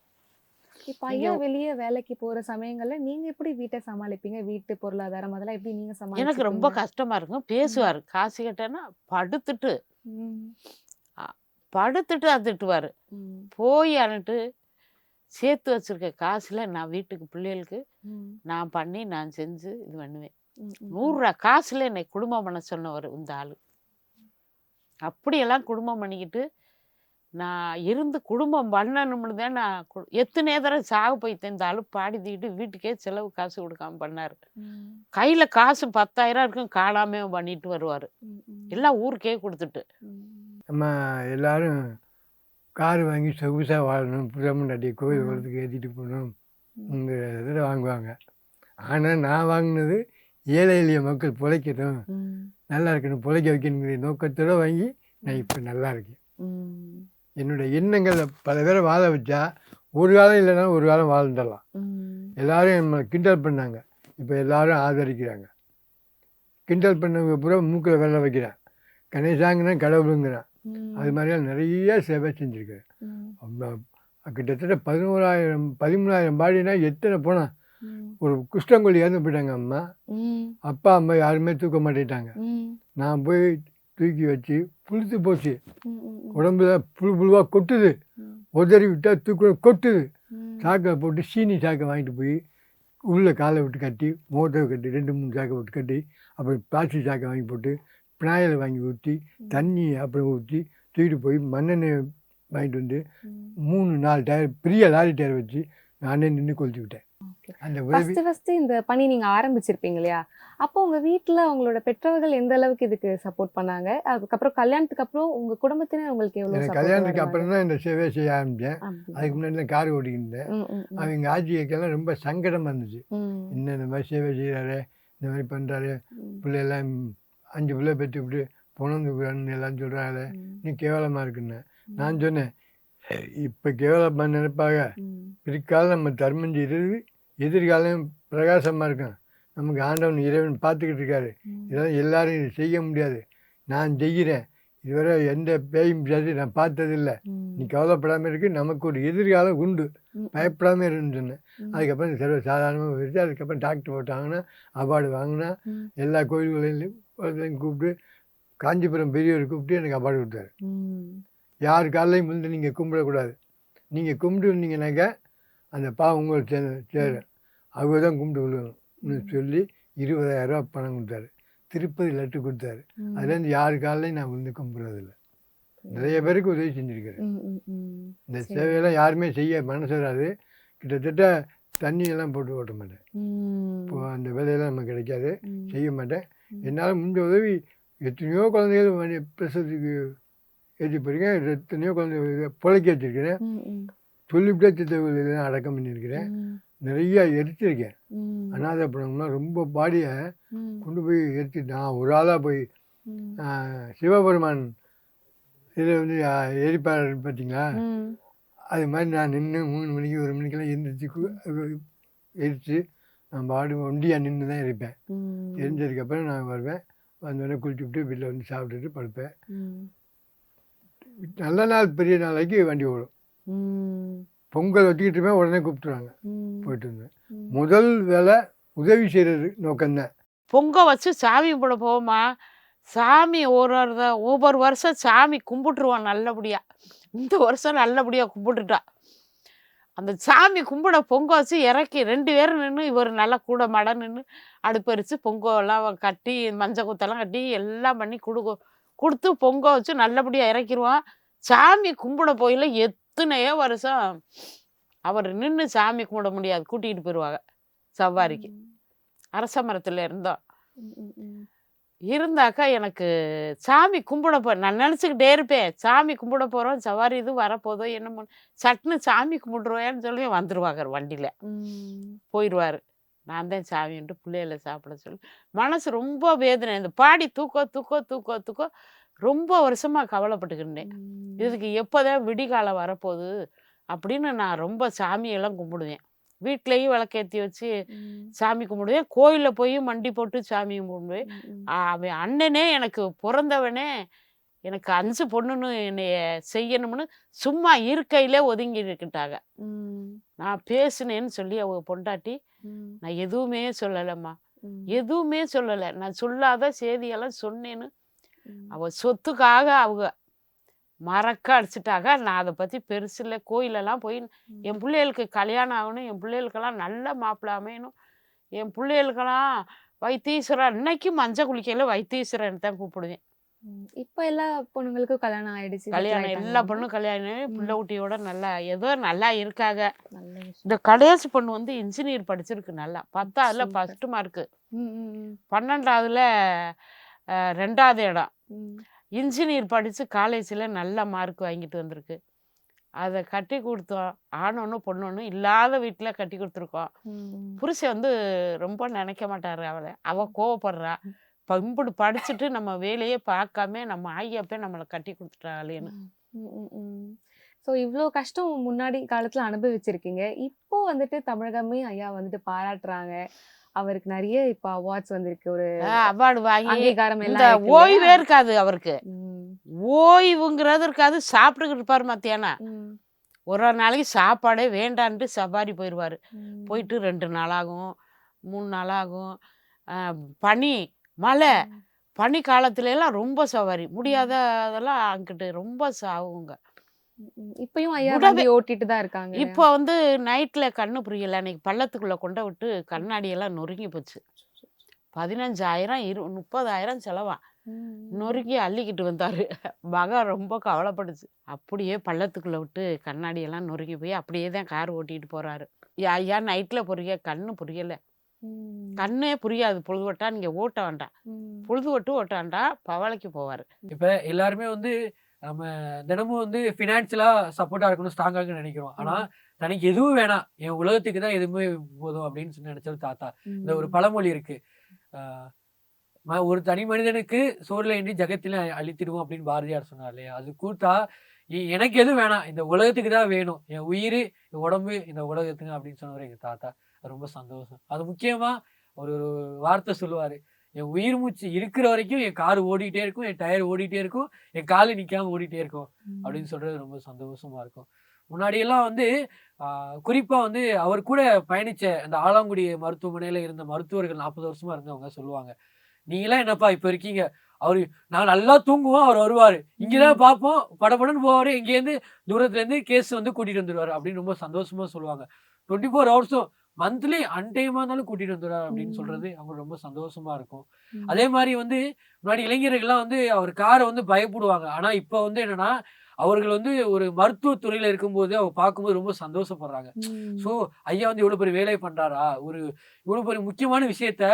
இப்ப ஐயா. வெளியே வேலைக்கு போற சமயங்கள்ல நீங்க எப்படி வீட்டை சமாளிப்பீங்க? வீட்டு பொருளாதாரம் அதெல்லாம் எப்படி நீங்க எனக்கு ரொம்ப? கஷ்டமா இருக்கும். பேசுவாரு. காசு கேட்டேன்னா படுத்துட்டு படுத்துட்டு அது திட்டுவாரு. போய் அனுட்டு சேர்த்து வச்சிருக்க காசுல நான் வீட்டுக்கு பிள்ளைகளுக்கு நான் பண்ணி நான் செஞ்சு இது பண்ணுவேன். நூறுரூவா காசுல என்னை குடும்பம் பண்ண சொன்னவர் இந்த ஆளு. அப்படியெல்லாம் குடும்பம் பண்ணிக்கிட்டு நான் இருந்து குடும்பம் பண்ணணும்னு தான் நான் எத்தனை தடவை சாக போய்த்தேன் இந்த ஆளு பாடி தூக்கிட்டு வீட்டுக்கே செலவு காசு கொடுக்காம பண்ணாரு. கையில காசு பத்தாயிரம் இருக்கும் காணாம பண்ணிட்டு வருவாரு. எல்லாம் ஊருக்கே கொடுத்துட்டு. நம்ம எல்லாரும் கார் வாங்கி சொகுசாக வாழணும் புறமண்டாட்டி கோயில் குளத்துக்கு ஏற்றிட்டு போகணுங்கிற இதில் வாங்குவாங்க. ஆனால் நான் வாங்கினது ஏழை எளிய மக்கள் பிழைக்கணும் நல்லா இருக்கணும் பிழைக்க வைக்கணுங்கிற நோக்கத்தோடு வாங்கி நான் இப்போ நல்லா இருக்கேன். என்னுடைய எண்ணங்களை பல பேரை வாழ வச்சா ஒரு காலம் இல்லைன்னா ஒரு காலம் வாழ்ந்துடலாம். எல்லாரும் நம்மளை கிண்டல் பண்ணாங்க. இப்போ எல்லாரும் ஆதரிக்கிறாங்க. கிண்டல் பண்ணவங்க பூரா மூக்கில் வெள்ள வைக்கிறான். கணேசாங்கன்னா கடவுளுங்கிறான். அது மாதிரிலாம் நிறைய சேவை அவ்வளோ- கிட்டத்தட்ட பதினோராயிரம் பதிமூணாயிரம் பாடினா எத்தனை போனால் ஒரு குஷ்டங்கொல்லி இறந்து போயிட்டாங்க அம்மா. அப்பா அம்மா யாருமே தூக்க மாட்டேட்டாங்க. நான் போய் தூக்கி வச்சு புழுத்து போச்சு. உடம்புல புழு புழுவாக கொட்டுது. உதறி விட்டால் தூக்க கொட்டுது. சாக்கை போட்டு சீனி சாக்கை வாங்கிட்டு போய் உள்ளே காலை விட்டு கட்டி மோட்டரை கட்டி ரெண்டு மூணு சாக்கை விட்டு கட்டி அப்புறம் பிளாஸ்டிக் சாக்கை வாங்கி போட்டு பினாயில் வாங்கி ஊற்றி தண்ணி அப்புறம் ஊற்றி தூக்கிட்டு போய் மண்ணெண்ணெய் வாங்கிட்டு வந்து. மூணு நாலு டயர் பெரிய லாரி டயர் வச்சு நானே நின்று கொளுத்திக்கிட்டேன் Okay. ஃபர்ஸ்ட் ஃபர்ஸ்ட் இந்த பணி நீங்க ஆரம்பிச்சிருப்பீங்க இல்லையா? அப்போ உங்க வீட்ல உங்களோட பெற்றோர்கள் எந்த அளவுக்கு இதுக்கு சப்போர்ட் பண்ணாங்க? அதுக்கப்புறம் கல்யாணத்துக்கு அப்புறம் உங்க குடும்பத்தினர் உங்களுக்கு எவ்வளவு கல்யாணத்துக்கு? அப்புறம் தான் இந்த சேவையை செய்ய அப்படியா? அதுக்கு முன்னாடி தான் கார் ம். அவங்க ஆட்சியக்கெல்லாம் ரொம்ப சங்கடமாக இருந்துச்சு ம், என்ன இந்த மாதிரி சேவை செய்கிறாரு இந்த மாதிரி பண்ணுறாரு ம், பிள்ளையெல்லாம் அஞ்சு பிள்ளை பெற்று விட்டு புணர்ந்துக்கிறான்னு எல்லாம் ம், நீ கேவலமாக இருக்குன்னு. நான் சொன்னேன் இப்போ கேவலமாக நினைப்பாங்க ம், பிற்காலம் நம்ம தர்மம் செய்கிறது எதிர்காலம் பிரகாசமாக இருக்கும் நமக்கு ஆண்டவன் இறைவன் பார்த்துக்கிட்டு இருக்காரு. இதெல்லாம் எல்லாரும் செய்ய முடியாது. நான் செய்கிறேன் இதுவரை எந்த பேயும் பிசாசு நான் பார்த்ததில்ல. நீ கவலைப்படாமல் இருக்கு நமக்கு ஒரு எதிர்காலம் உண்டு. பயப்படாமல் இருன்னு சொன்னேன் அதுக்கப்புறம் சர்வ சாதாரணமாக போயிடுச்சு. அதுக்கப்புறம் டாக்டர் போட்டாங்கன்னா அவார்டு வாங்கினா எல்லா கோயில்களையும் கூப்பிட்டு காஞ்சிபுரம் பெரியவர் கூப்பிட்டு எனக்கு அவார்டு கொடுத்தாரு. யார் காலையும் வந்து நீங்கள் கும்பிடக்கூடாது. நீங்கள் கும்பிட்டு வந்தீங்கன்னாக்கா அந்த பாவம் உங்களுக்கு சே சேரும் அவங்க தான் கும்பிட்டு விழுகணும்னு சொல்லி இருபதாயிரரூவா பணம் கொடுத்தாரு. திருப்பதி லட்டு கொடுத்தாரு. அதுலேருந்து யார் காலையும் நான் வந்து கும்பிட்றதில்ல. நிறைய பேருக்கு உதவி செஞ்சுருக்கிறேன் இந்த. சேவையெல்லாம் யாருமே செய்ய மனசு வராது. கிட்டத்தட்ட தண்ணியெல்லாம் போட்டு ஓட்ட மாட்டேன். இப்போ அந்த வேலையெல்லாம் நமக்கு கிடைக்காது. செய்ய மாட்டேன். என்னால் முடிஞ்ச உதவி எத்தனையோ குழந்தைகள் பிரசவத்துக்கு ஏற்றி போயிருக்கேன். எத்தனையோ குழந்தைகள் பிழைக்க வச்சுருக்கிறேன். சொல்லிவிட்டே சித்தவர்களெல்லாம் அடக்கம் பண்ணியிருக்கிறேன். நிறைய எரிச்சிருக்கேன் அனாதை பணம்லாம் ரொம்ப பாடியை கொண்டு போய் எரிச்சு நான் ஒரு ஆளாக போய் சிவபெருமான் இதில் வந்து எரிப்பார் பார்த்தீங்களா அது மாதிரி நான் நின்று மூணு மணிக்கு ஒரு மணிக்கெல்லாம் எழுந்திரிச்சு கு- எரித்து நான் பாடு ஒண்டியாக நின்று தான் எரிப்பேன் எரிஞ்சதுக்கப்புறம் நான் வருவேன். வந்தோடனே குளிச்சுவிட்டு வீட்டில் வந்து சாப்பிட்டுட்டு படுப்பேன். நல்ல நாள் பெரிய நாளைக்கு வண்டி ஓடும். பொங்கல் வச்சுக்கிட்டு இருப்பேன் உடனே கூப்பிட்டுருவாங்க. போயிட்டு இருந்தேன் முதல் வேலை உதவி செய்கிறது நோக்கம்தான். பொங்க வச்சு சாமி கும்பிட போவோமா? சாமி ஒரு ஒவ்வொரு வருஷம் சாமி கும்பிட்டுருவோம் நல்லபடியா. இந்த வருஷம் நல்லபடியா கும்பிட்டுட்டா. அந்த சாமி கும்பிட பொங்க வச்சு இறக்கி ரெண்டு பேரும் நின்று இவர் நல்லா கூட மட நின்று அடுப்பரிச்சு பொங்கல் எல்லாம் கட்டி மஞ்சள் குத்தெல்லாம் கட்டி எல்லாம் பண்ணி கொடுக்கு கொடுத்து பொங்க வச்சு நல்லபடியாக இறக்கிடுவோம் சாமி கும்பிட போயில எத்தனையோ வருஷம் அவர் நின்று சாமி கும்பிட முடியாது கூட்டிகிட்டு போயிடுவாங்க சவாரிக்கு. அரச மரத்தில் இருந்தோம் இருந்தாக்கா எனக்கு சாமி கும்பிட போ நான் நினச்சிக்கிட்டே இருப்பேன் சாமி கும்பிட போகிறோம் சவாரி இது வரப்போதோ என்னமோ சட்டுன்னு சாமி கும்பிட்ருவேன்னு சொல்லி வந்துடுவாங்க வண்டியில். போயிடுவார் நான் தான் சாமின்ட்டு பிள்ளைகளை சாப்பிட சொல்லி மனசு ரொம்ப வேதனை. இந்த பாடி தூக்கோ தூக்கோ தூக்கோ தூக்கோ ரொம்ப வருஷமாக கவலைப்பட்டுக்கிட்டேன். இதுக்கு எப்போதான் விடிகாலம் வரப்போகுது அப்படின்னு நான் ரொம்ப சாமியெல்லாம் கும்பிடுவேன். வீட்லேயும் விளக்கேற்றி வச்சு சாமி கும்பிடுவேன். கோயிலில் போய் மண்டி போட்டு சாமி கும்பிடுவேன். அவன் அண்ணனே எனக்கு பிறந்தவனே எனக்கு அஞ்சு பொண்ணுன்னு என்னைய செய்யணும்னு சும்மா இருக்கையிலே ஒதுங்கி இருக்கிட்டாங்க நான் பேசினேன்னு சொல்லி அவங்க பொண்டாட்டி நான் எதுவுமே சொல்லலைம்மா. எதுவுமே சொல்லலை. நான் சொல்லாத செய்தியெல்லாம் சொன்னேன்னு அவ சொத்துக்காக அவங்க மறக்க அடிச்சிட்டாங்க. நான் அதை பற்றி பெருசில்ல கோயிலெல்லாம் போய் என் பிள்ளைகளுக்கு கல்யாணம் ஆகணும் என் பிள்ளைகளுக்கெல்லாம் நல்ல மாப்பிள்ளை அமையணும் என் பிள்ளைகளுக்கெல்லாம் வைத்தீஸ்வரன் இன்னைக்கு மஞ்சள் குளிக்கையில் வைத்தீஸ்வரன் தான் கூப்பிடுவேன். இப்ப எல்லா பொண்ணுங்களுக்கும் கல்யாணம் ஆயிடுச்சு கல்யாணம் எல்லா. பொண்ணும் கல்யாணம் பிள்ளை. குட்டியோட நல்லா ஏதோ நல்லா இருக்காங்க. இந்த கடைசி பொண்ணு வந்து இன்ஜினியர் படிச்சிருக்கு நல்லா. பத்தாவதுல. ஃபர்ஸ்ட் மார்க்கு பன்னெண்டாவதுல ரெண்டாவது இடம். இன்ஜினியர் படித்து காலேஜில் நல்ல மார்க் வாங்கிட்டு வந்திருக்கு. அதை கட்டி கொடுத்தோம். ஆணொன்று பொண்ணொன்று இல்லாத வீட்டில் கட்டி கொடுத்துருக்கோம். புருஷன் வந்து ரொம்ப நினைக்க மாட்டாரு அவளை. அவள் கோவப்படுறா. பம்புடு படிச்சுட்டு நம்ம வேலையே பார்க்காம நம்ம ஆகியப்பே நம்மளை கட்டி கொடுத்துட்டாளேன்னு. ஸோ இவ்வளோ கஷ்டம் முன்னாடி காலத்துல அனுபவிச்சிருக்கீங்க. இப்போ வந்துட்டு தமிழகமே ஐயா வந்துட்டு பாராட்டுறாங்க. அவருக்கு நிறைய இப்போ அவார்ட்ஸ் வந்திருக்கு. ஒரு அவார்டு வாங்கி அங்கீகாரம் எல்லாம் ஓய்வே? இருக்காது அவருக்கு. ஓய்வுங்கிறது இருக்காது சாப்பிட்டுக்கிட்டு இருப்பார் மத்தியானம். ஒரு ஒரு நாளைக்கு சாப்பாடே வேண்டான்ட்டு சவாரி போயிடுவார். போயிட்டு ரெண்டு நாளாகும் மூணு நாளாகும். பனி மழை. பனி காலத்துல எல்லாம் ரொம்ப சவாரி. முடியாத அதெல்லாம் அங்கிட்டு ரொம்ப சாவுங்க. இப்பயும் ஐயா விடவே- வண்டி ஓட்டிட்டு தான் இருக்காங்க? இப்போ வந்து நைட்டில் கண்ணு புரியல. அன்னைக்கு பள்ளத்துக்குள்ளே கொண்டு விட்டு கண்ணாடியெல்லாம் நொறுங்கி போச்சு. பதினஞ்சாயிரம் இரு முப்பதாயிரம் செலவா. நொறுக்கி அள்ளிக்கிட்டு வந்தார். மகன் ரொம்ப கவலைப்படுச்சு. அப்படியே பள்ளத்துக்குள்ளே விட்டு கண்ணாடியெல்லாம் நொறுங்கி போய் அப்படியே தான் கார் ஓட்டிகிட்டு போகிறாரு ஐயா நைட்டில் புரிய கண்ணு புரியலை. கண்ணே புரியாது. பொழுதுவட்டா நீங்கள் ஓட்ட வேண்டாம். ம். பொழுது விட்டு ஓட்ட வேண்டாம். பவளைக்கு போவார். இப்ப எல்லாருமே வந்து நம்ம தினமும் வந்து ஃபினான்ஷியலா சப்போர்ட்டா இருக்கணும் ஸ்ட்ராங்கா இருக்குன்னு நினைக்கிறோம். ஆனா தனக்கு எதுவும் வேணாம். என் உலகத்துக்கு தான் எதுவுமே போதும் அப்படின்னு சொல்லி நினைச்சது தாத்தா. இந்த ஒரு பழமொழி இருக்கு. ஒரு தனி மனிதனுக்கு சோறுல இன்றி ஜகத்தில அழித்திடுவோம் அப்படின்னு பாரதியார் சொன்னார் இல்லையா? அது கூட்டா எனக்கு எதுவும் வேணாம். இந்த உலகத்துக்கு தான் வேணும். என் உயிர் என் உடம்பு இந்த உலகத்துக்கு அப்படின்னு சொன்னவர் எங்க தாத்தா. ரொம்ப சந்தோஷம். அது முக்கியமா ஒரு ஒரு வார்த்தை சொல்லுவாரு. என் உயிர் மூச்சு இருக்கிற வரைக்கும் என் கார் ஓடிட்டே இருக்கும் என் டயர் ஓடிட்டே இருக்கும் என் காலு நிக்காம ஓடிட்டே இருக்கும் அப்படின்னு சொல்றது ரொம்ப சந்தோஷமா இருக்கும். முன்னாடியெல்லாம் வந்து ஆஹ், குறிப்பா வந்து அவர் கூட பயணிச்ச அந்த ஆலாங்குடி மருத்துவமனையில இருந்த மருத்துவர்கள் நாற்பது வருஷமா இருந்தவங்க சொல்லுவாங்க நீங்களாம் என்னப்பா இப்ப இருக்கீங்க? அவரு நான் நல்லா தூங்குவோம் அவர் வருவாரு. இங்கதான் பார்ப்போம் படபடன்னு போவாரு. இங்கேருந்து தூரத்துல இருந்து கேஸ் வந்து கூட்டிட்டு வந்துருவாரு அப்படின்னு ரொம்ப சந்தோஷமா சொல்லுவாங்க. டுவெண்ட்டி ஃபோர் ஹவர்ஸும் மந்த்லி அன்டைமா இருந்தாலும் கூட்டிட்டு வந்துடுவாரு அப்படின்னு. சொல்றது அவங்க ரொம்ப சந்தோஷமா இருக்கும். அதே மாதிரி வந்து முன்னாடி இளைஞர்கள்லாம் வந்து அவர் காரை வந்து பயப்படுவாங்க. ஆனா இப்போ வந்து என்னன்னா அவர்கள் வந்து ஒரு மருத்துவத்துறையில இருக்கும்போது அவங்க பார்க்கும்போது ரொம்ப சந்தோஷப்படுறாங்க. ஸோ ஐயா வந்து இவ்வளோ பெரிய வேலை பண்றாரா? ஒரு இவ்வளோ பெரிய முக்கியமான விஷயத்த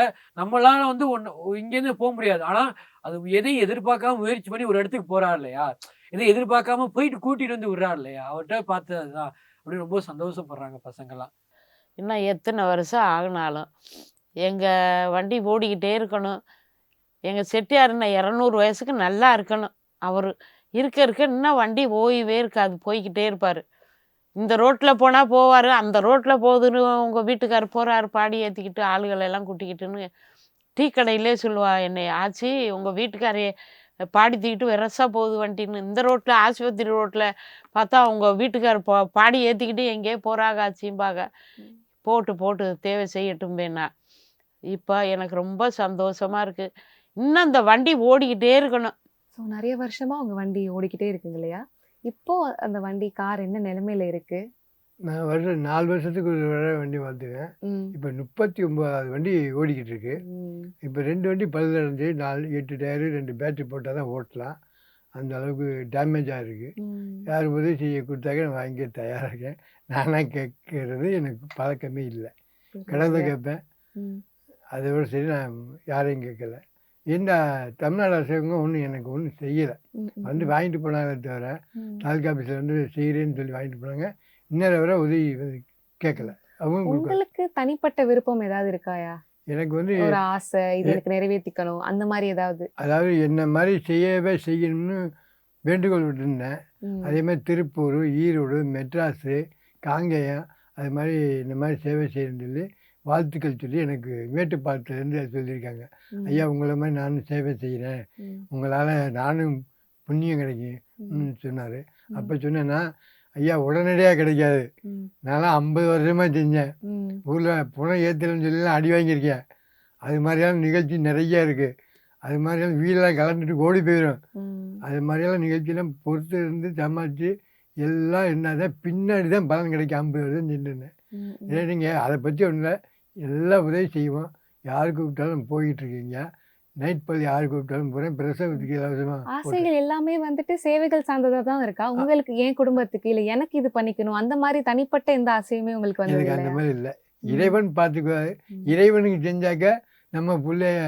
நம்மளால வந்து ஒன்று இங்கேருந்து போக முடியாது. ஆனால் அது எதையும் எதிர்பார்க்காம முயற்சி பண்ணி ஒரு இடத்துக்கு போறாரு இல்லையா? எதை எதிர்பார்க்காம போயிட்டு கூட்டிட்டு வந்து விடுறாரு இல்லையா? அவர்கிட்ட பார்த்தது அதுதான் அப்படின்னு ரொம்ப சந்தோஷப்படுறாங்க பசங்கள்லாம். இன்னும் எத்தனை வருஷம் ஆகினாலும். எங்கள் வண்டி ஓடிக்கிட்டே இருக்கணும். எங்கள் செட்டியார் இன்னும் இரநூறு வயசுக்கு நல்லா இருக்கணும். அவர் இருக்க இருக்க இன்னும் வண்டி ஓய்வே இருக்காது போய்க்கிட்டே இருப்பார். இந்த ரோட்டில் போனால் போவார் அந்த ரோட்டில் போகுதுன்னு உங்கள் வீட்டுக்கார் போகிறாரு பாடி ஏற்றிக்கிட்டு ஆளுகளை எல்லாம் கூட்டிக்கிட்டுன்னு டீ கடையிலே சொல்லுவா என்னை ஆச்சு உங்கள் வீட்டுக்காரையே பாடி தூக்கிட்டு வெரசா போகுது வண்டின்னு. இந்த ரோட்டில் ஆஸ்பத்திரி ரோட்டில் பார்த்தா அவங்க வீட்டுக்கார் பா பாடி ஏற்றிக்கிட்டு எங்கேயோ போகிறாங்க ஆச்சிம்பாங்க போட்டு போட்டு தேவை செய்யட்டும் வேணா இப்போ எனக்கு ரொம்ப சந்தோஷமாக இருக்குது இன்னும் அந்த வண்டி ஓடிக்கிட்டே இருக்கணும். ஸோ நிறைய வருஷமாக உங்கள் வண்டி ஓடிக்கிட்டே இருக்குங்க இல்லையா? இப்போ அந்த வண்டி கார் என்ன நிலமையில இருக்குது நான் வருஷம் நாலு வருஷத்துக்கு ஒரு தடவை வண்டி மாற்றுவேன் ம். இப்போ முப்பத்தி ஒம்பதாவது வண்டி ஓடிக்கிட்டு இருக்கு ம். இப்போ ரெண்டு வண்டி பழுதடைஞ்சு நாலு எட்டு டயரு ரெண்டு பேட்டரி போட்டால் தான் ஓட்டலாம் அந்த அளவுக்கு டேமேஜாக இருக்குது ம். யார் உதவி செய்ய கொடுத்தாக்க நான் வாங்க தயாராக இருக்கேன் நானாக கேட்கறது எனக்கு பழக்கமே இல்லை கடவுளை கேட்பேன் ம். அதோட சரி நான் யாரையும் கேட்கல என்ன தமிழ்நாடு அரசாங்கம் ஒன்றும் எனக்கு ஒன்றும் செய்யலை ம். ம். வந்து வாங்கிட்டு போனாங்களே தவிர ம். தாலுக்கா ஆஃபீஸில் வந்து செய்கிறேன்னு சொல்லி வாங்கிட்டு போனாங்க இன்னொரு வரை உதவி கேட்கல. அவங்க உங்களுக்கு தனிப்பட்ட விருப்பம் ஏதாவது இருக்காயா? எனக்கு வந்து ஒரு ஆசை இது எனக்கு நிறைவேற்றிக்கணும் அந்த மாதிரி ஏதாவது? அதாவது என்ன மாதிரி செய்யவே செய்யணும்னு வேண்டுகோள் விட்டுருந்தேன். அதே மாதிரி திருப்பூர் ஈரோடு மெட்ராஸு காங்கேயம் அது மாதிரி இந்த மாதிரி சேவை செய்யணும்னு சொல்லி வாழ்த்துக்கள் சொல்லி எனக்கு மேட்டுப்பாளத்துலேருந்து சொல்லியிருக்காங்க. ஐயா உங்களை மாதிரி நானும் சேவை செய்கிறேன். உங்களால் நானும் புண்ணியம் கிடைக்கும் சொன்னார். அப்போ சொன்னேன்னா ஐயா உடனடியாக கிடைக்காது. நான்லாம் ஐம்பது வருஷமாக செஞ்சேன். ஊரில் புனம் ஏற்றலன்னு சொல்லிலாம் அடி வாங்கியிருக்கேன் அது மாதிரியான நிகழ்ச்சி நிறைய இருக்குது அது மாதிரியெல்லாம் வீடெல்லாம் கலந்துட்டு ஓடி போயிடும். அது மாதிரியெல்லாம் நிகழ்ச்சியெல்லாம் பொறுத்து இருந்து சமாளித்து எல்லாம் என்னதான் பின்னாடி தான் பலன் கிடைக்கும் ஐம்பது வருஷம். ம். ஏடிங்க அதை பற்றி ஒன்றும் இல்லை எல்லா உதவி செய்வோம் யார் கூப்பிட்டாலும் போயிட்டு இருக்கீங்க நைட் பள்ளி யார் கூப்பிட்டாலும் போகிறேன் பிரசவத்துக்கு இலவசமாக ஆசைகள் எல்லாமே வந்துட்டு சேவைகள் சார்ந்ததா தான் இருக்கா? உங்களுக்கு என் குடும்பத்துக்கு இல்ல? எனக்கு இது பண்ணிக்கணும். அந்த மாதிரி தனிப்பட்ட எந்த ஆசையுமே உங்களுக்கு எனக்கு அந்த மாதிரி இல்லை. இறைவன் பார்த்துக்குவாரு. இறைவனுக்கு செஞ்சாக்க நம்ம பிள்ளைய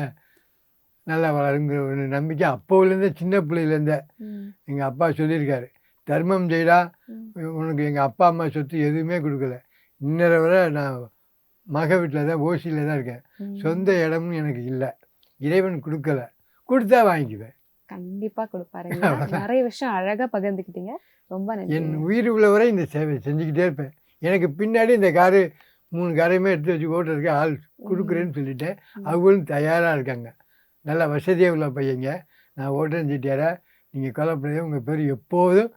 நல்லா வளருங்கிற ஒரு நம்பிக்கை அப்போலேருந்தே சின்ன பிள்ளையிலேருந்தே. எங்கள் அப்பா சொல்லியிருக்காரு. தர்மம் செய்டா. உனக்கு எங்கள் அப்பா அம்மா சொத்து எதுவுமே கொடுக்கல. இன்னரை வரை நான் மக வீட்டில் தான் ஓசியில் தான் இருக்கேன். சொந்த இடமும் எனக்கு இல்லை. இறைவன் கொடுக்கல. கொடுத்தா வாங்கிக்குவேன். கண்டிப்பா கொடுப்பாருங்க நிறைய விஷயம் அழகா பகிர்ந்துக்கிட்டீங்க. ரொம்ப என் உயிர் உள்ளவரை இந்த சேவை செஞ்சுக்கிட்டே இருப்பேன். எனக்கு பின்னாடி இந்த காரு மூணு காரையுமே எடுத்து வச்சு ஓட்டுறதுக்கு ஆள் கொடுக்குறேன்னு சொல்லிட்டேன். அவங்களும் தயாராக இருக்காங்க. நல்ல வசதியாக உள்ள பையங்க. நான் ஓட்டுறேன்னு சொல்லிட்டாரா. நீங்கள் கொலைப்படாத உங்கள் பேர் எப்போதும்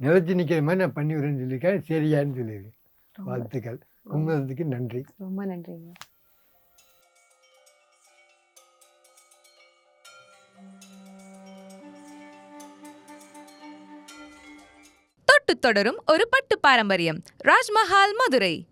நிலைச்சு நிற்கிற மாதிரி நான் பண்ணி விடுறேன்னு சொல்லியிருக்கேன். சரியான்னு சொல்லியிருக்கேன். வாழ்த்துக்கள். கும்பலத்துக்கு நன்றி. ரொம்ப நன்றிங்க. தொட்டு தொடரும் ஒரு பட்டு பாரம்பரியம். ராஜ்மஹால் மதுரை.